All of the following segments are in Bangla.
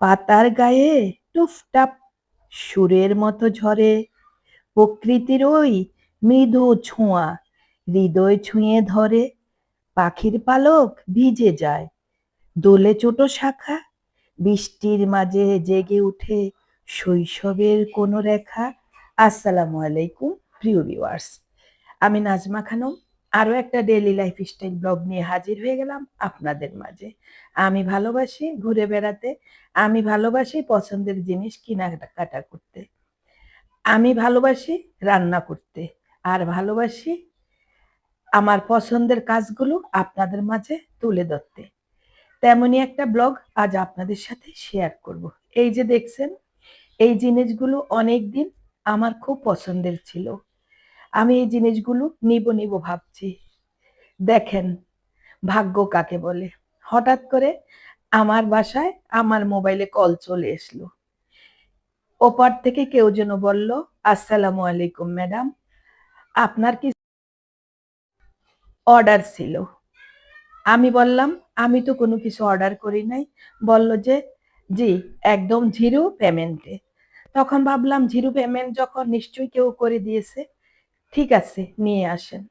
পাতার গায়ে টুপটাপ সুরের মতো ঝরে। প্রকৃতির ওই মৃদু ছোঁয়া হৃদয় ছুঁয়ে ধরে। পাখির পালক ভিজে যায়। দোলে ছোট শাখা বৃষ্টির মাঝে জেগে উঠে শৈশবের কোনো রেখা। আসসালামু আলাইকুম, প্রিয় ভিউয়ার্স আমি নাজমা খানম আরও একটা ডেইলি লাইফ স্টাইল ব্লগ নিয়ে হাজির হয়ে গেলাম আপনাদের মাঝে। আমি ভালোবাসি ঘুরে বেড়াতে, আমি ভালোবাসি পছন্দের জিনিস কেনাকাটা করতে, আমি ভালোবাসি রান্না করতে, আর ভালোবাসি আমার পছন্দের কাজগুলো আপনাদের মাঝে তুলে ধরতে। তেমনই একটা ব্লগ আজ আপনাদের সাথে শেয়ার করব। এই যে দেখছেন, এই জিনিসগুলো অনেক দিন আমার খুব পছন্দের ছিল। আমি এই জিনিসগুলো নিব নিব ভাবছি। দেখেন ভাগ্য কাকে বলে। হঠাৎ করে আমার বাসায় আমার মোবাইলে কল চলে এসলো। ওপার থেকে কেউ যেন বলল, আসসালামু আলাইকুম ম্যাডাম, আপনার কি অর্ডার ছিল? আমি বললাম, আমি তো কোনো কিছু অর্ডার করি নাই। বলল যে, জি, একদম জিরো পেমেন্টে। তখন ভাবলাম, জিরো পেমেন্ট যখন নিশ্চয়ই কেউ করে দিয়েছে ঠিক আছে, নিয়ে আসেন।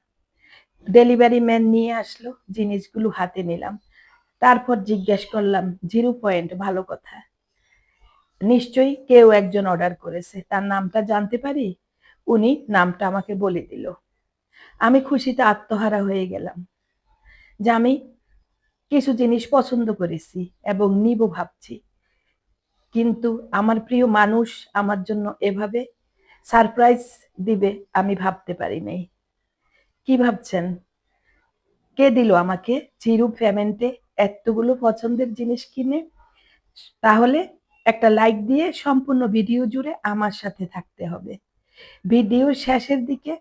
ডেলিভারি ম্যান নিয়ে আসলো, জিনিসগুলো হাতে নিলাম। তারপর জিজ্ঞেস করলাম, জিরো পয়েন্ট, ভালো কথা। নিশ্চয়ই কেউ একজন অর্ডার করেছে। তার নামটা জানতে পারি? উনি নামটা আমাকে বলে দিল। আমি খুশিতে আত্মহারা হয়ে গেলাম যে আমি কিছু জিনিস পছন্দ করেছি এবং নিব ভাবছি। কিন্তু আমার প্রিয় মানুষ আমার জন্য এভাবে সারপ্রাইজ দিবে, আমি ভাবতে পারি নাই। কি ভাবছেন? কে দিল আমাকে? চিরু পেমেন্টে এতগুলো পছন্দের জিনিস কিনে? তাহলে একটা লাইক দিয়ে সম্পূর্ণ ভিডিও জুড়ে আমার সাথে থাকতে হবে। ভিডিও শেষের দিকে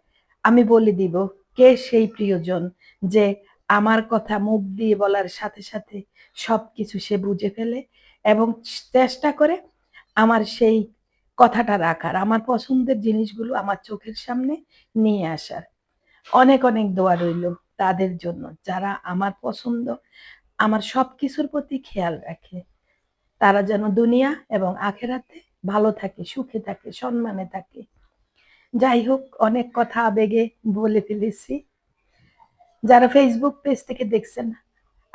আমি বলে দিব কে সেই প্রিয়জন যে আমার কথা মুখ দিয়ে বলার সাথে সাথে সব কিছু সে বুঝে ফেলে এবং চেষ্টা করে আমার সেই কথাটা রাখার, আমার পছন্দের জিনিসগুলো আমার চোখের সামনে নিয়ে আসার। অনেক অনেক দোয়া রইল তাদের জন্য, যারা আমার পছন্দ, আমার সব কিছুর প্রতি খেয়াল রাখে। তারা যেন দুনিয়া এবং আখেরাতে ভালো থাকে, সুখে থাকে, সম্মানে থাকে। যাই হোক, অনেক কথা আবেগে বলে ফেলেছি। যারা ফেসবুক পেজ থেকে দেখছেন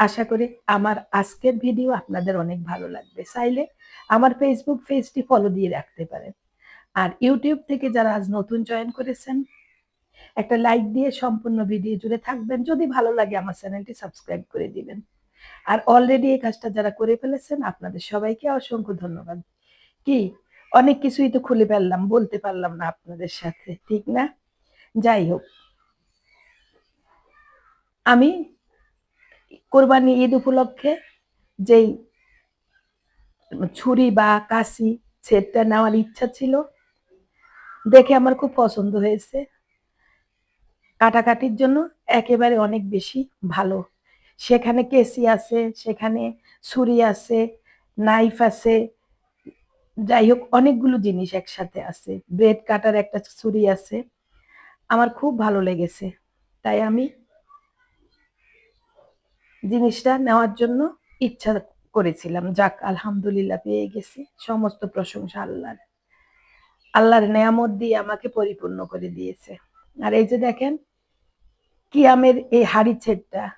আশা করি আমার আজকের ভিডিও আপনাদের অনেক ভালো লাগবে। চাইলে আমার ফেসবুক পেজটি ফলো দিয়ে রাখতে পারেন। আর ইউটিউব থেকে যারা আজ নতুন জয়েন করেছেন, একটা লাইক দিয়ে সম্পূর্ণ ভিডিও জুড়ে থাকবেন। যদি ভালো লাগে আমার চ্যানেলটি সাবস্ক্রাইব করে দিবেন। আর অলরেডি এই কাজটা যারা করে ফেলেছেন, আপনাদের সবাইকে অসংখ্য ধন্যবাদ। কি? অনেক কিছুই তো খুলে ফেললাম, বলতে পারলাম না আপনাদের সাথে, ঠিক না? যাই হোক। আমি কোরবানি ঈদ উপলক্ষে যেই ছুরি বা কাশি সেটটা নেওয়ার ইচ্ছা ছিল, দেখে আমার খুব পছন্দ হয়েছে। কাটাকাটির জন্য একেবারে অনেক বেশি ভালো। সেখানে কেসি আছে, সেখানে ছুরি আছে, নাইফ আছে, যাই হোক, অনেকগুলো জিনিস একসাথে আছে। ব্রেড কাটার একটা ছুরি আছে। আমার খুব ভালো লেগেছে। তাই আমি জিনিসটা নেওয়ার জন্য ইচ্ছা করেছিলাম। যাক, আলহামদুলিল্লাহ পেয়ে গেছি। সমস্ত প্রশংসা আল্লাহর। আল্লাহর নেয়ামত দিয়ে আমাকে পরিপূর্ণ করে দিয়েছে। আর এই যে দেখেন, কিয়ামের এই হাড়ি ছেটটা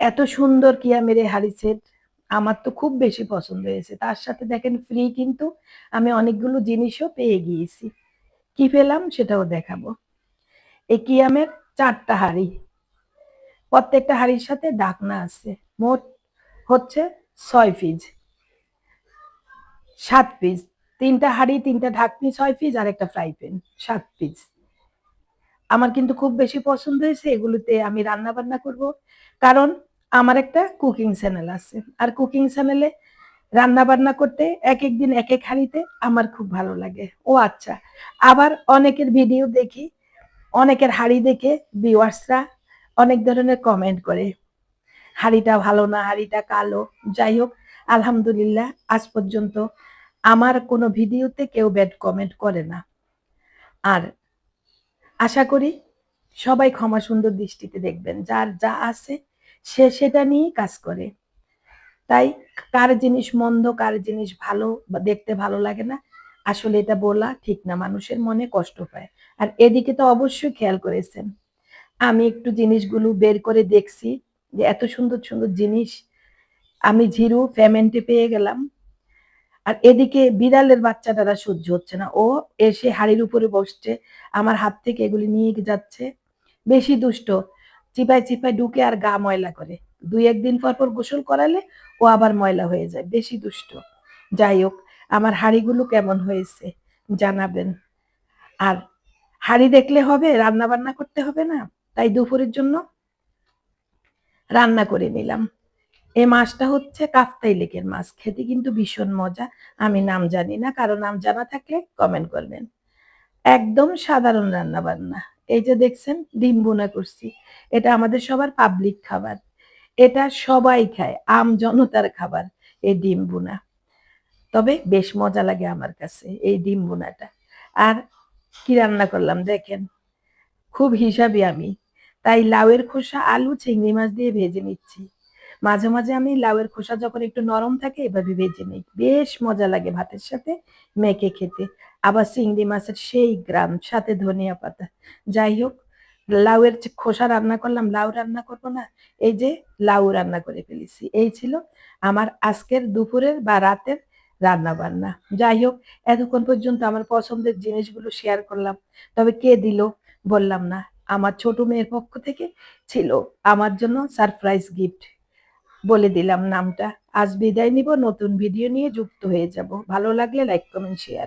এত সুন্দর কিয়ামের এই হাড়ি সেট আমার তো খুব বেশি পছন্দ হয়েছে। তার সাথে দেখেন ফ্রি কিন্তু আমি অনেকগুলো জিনিসও পেয়ে গিয়েছি। কি পেলাম সেটাও দেখাবো। এই কিয়ামের চারটা হাড়ি। প্রত্যেকটা হাড়ির সাথে ডাকনা আছে। মোট হচ্ছে ছয় পিস সাত পিস তিনটা হাড়ি, তিনটা ঢাকনি, ছয় পিস আর একটা ফ্রাই প্যান। সাত পিস আমার কিন্তু খুব বেশি পছন্দ হয়েছে এগুলোতে আমি রান্না বান্না করব। কারণ আমার একটা কুকিং চ্যানেল আছে। আর কুকিং চ্যানেলে রান্না বান্না করতে এক এক দিন এক এক হাড়িতে আমার খুব ভালো লাগে। ও আচ্ছা আবার অনেকের ভিডিও দেখি, অনেকের হাড়ি দেখে ভিউয়ার্সরা অনেক ধরনের কমেন্ট করে। হাড়িটা ভালো না, হাড়িটা কালো। যাই হোক, আলহামদুলিল্লাহ, আজ পর্যন্ত আমার কোনো ভিডিওতে কেউ ব্যাড কমেন্ট করে না। আর আশা করি সবাই ক্ষমা সুন্দর দৃষ্টিতে দেখবেন। যার যা আছে, সে সেটা নিয়েই কাজ করে। তাই কার জিনিস মন্দ, কার জিনিস ভালো, বা দেখতে ভালো লাগে না, আসলে এটা বলা ঠিক না। মানুষের মনে কষ্ট পায় আর এদিকে তো অবশ্যই খেয়াল করেছেন। আমি একটু জিনিসগুলো বের করে দেখছি যে এত সুন্দর সুন্দর জিনিস আমি ঝিরু পেমেন্টে পেয়ে গেলাম। আর এদিকে বিড়ালের বাচ্চাটারা সহ্য হচ্ছে না। ও এসে হাড়ির উপরে বসছে, আমার হাত থেকে এগুলি নিয়ে যাচ্ছে। বেশি দুষ্ট, চিপায় চিপায় ঢুকে আর গা ময়লা করে। দুই একদিন পর পর গোসল করালে ও আবার ময়লা হয়ে যায়, বেশি দুষ্ট। যাই হোক, আমার হাড়িগুলো কেমন হয়েছে জানাবেন। আর হাড়ি দেখলে হবে রান্না বান্না করতে হবে না? তাই দুপুরের জন্য রান্না করে নিলাম। এই মাছটা হচ্ছে কাফতাই লেকের মাছ। খেতে কিন্তু ভীষণ মজা। আমি নাম জানি না, কারও নাম জানা থাকলে কমেন্ট করবেন। একদম সাধারণ রান্না বান্না এই যে দেখছেন, ডিম বোনা করছি। এটা আমাদের সবার পাবলিক খাবার। এটা সবাই খায়, আম জনতার খাবার এই ডিম বোনা তবে বেশ মজা লাগে আমার কাছে এই ডিম বোনাটা আর কি রান্না করলাম দেখেন, খুব হিসাবি আমি। তাই লাউয়ের খোসা, আলু, চিংড়ি মাছ দিয়ে ভেজে নিচ্ছি। মাঝে মাঝে আমি লাউয়ের খোসা যখন একটু নরম থাকে, এভাবে ভেজে নিই। বেশ মজা লাগে ভাতের সাথে, মেখে খেতে। আবার চিংড়ি মাছের সেই গ্রাম, সাথে ধনিয়া পাতা। যাই হোক, লাউয়ের খোসা রান্না করলাম, লাউ রান্না করব না, এই যে লাউ রান্না করে ফেলেছি। এই ছিল আমার আজকের দুপুরের বা রাতের রান্না বান্না যাই হোক, এতক্ষণ পর্যন্ত আমার পছন্দের জিনিসগুলো শেয়ার করলাম। তবে কে দিল বললাম না। আমার ছোট মেয়ের পক্ষ থেকে ছিল আমার জন্য সারপ্রাইজ গিফট বলে দিলাম নামটা। আজ বিদায় নিব, নতুন ভিডিও নিয়ে যুক্ত হয়ে যাব। ভালো লাগলে লাইক কমেন্ট শেয়ার